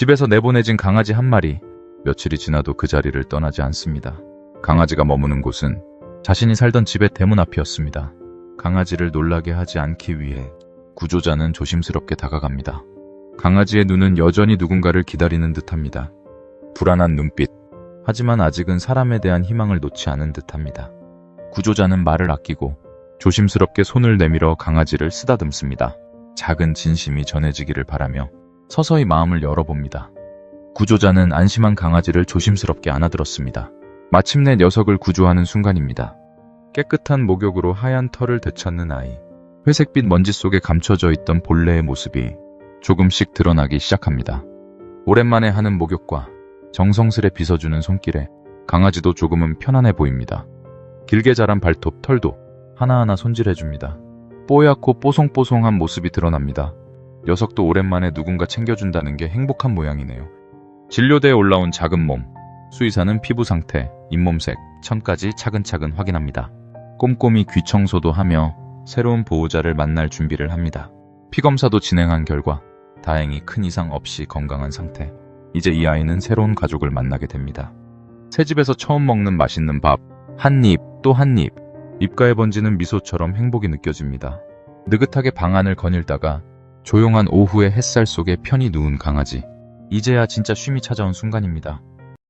집에서 내보내진 강아지 한 마리. 며칠이 지나도 그 자리를 떠나지 않습니다. 강아지가 머무는 곳은 자신이 살던 집의 대문 앞이었습니다. 강아지를 놀라게 하지 않기 위해 구조자는 조심스럽게 다가갑니다. 강아지의 눈은 여전히 누군가를 기다리는 듯합니다. 불안한 눈빛. 하지만 아직은 사람에 대한 희망을 놓지 않은 듯합니다. 구조자는 말을 아끼고 조심스럽게 손을 내밀어 강아지를 쓰다듬습니다. 작은 진심이 전해지기를 바라며 서서히 마음을 열어봅니다. 구조자는 안심한 강아지를 조심스럽게 안아들었습니다. 마침내 녀석을 구조하는 순간입니다. 깨끗한 목욕으로 하얀 털을 되찾는 아이. 회색빛 먼지 속에 감춰져 있던 본래의 모습이 조금씩 드러나기 시작합니다. 오랜만에 하는 목욕과 정성스레 빗어주는 손길에 강아지도 조금은 편안해 보입니다. 길게 자란 발톱, 털도 하나하나 손질해줍니다. 뽀얗고 뽀송뽀송한 모습이 드러납니다. 녀석도 오랜만에 누군가 챙겨준다는 게 행복한 모양이네요. 진료대에 올라온 작은 몸, 수의사는 피부 상태, 잇몸색, 천까지 차근차근 확인합니다. 꼼꼼히 귀 청소도 하며 새로운 보호자를 만날 준비를 합니다. 피검사도 진행한 결과 다행히 큰 이상 없이 건강한 상태. 이제 이 아이는 새로운 가족을 만나게 됩니다. 새 집에서 처음 먹는 맛있는 밥, 한 입, 또 한 입. 입가에 번지는 미소처럼 행복이 느껴집니다. 느긋하게 방 안을 거닐다가 조용한 오후의 햇살 속에 편히 누운 강아지. 이제야 진짜 쉼이 찾아온 순간입니다.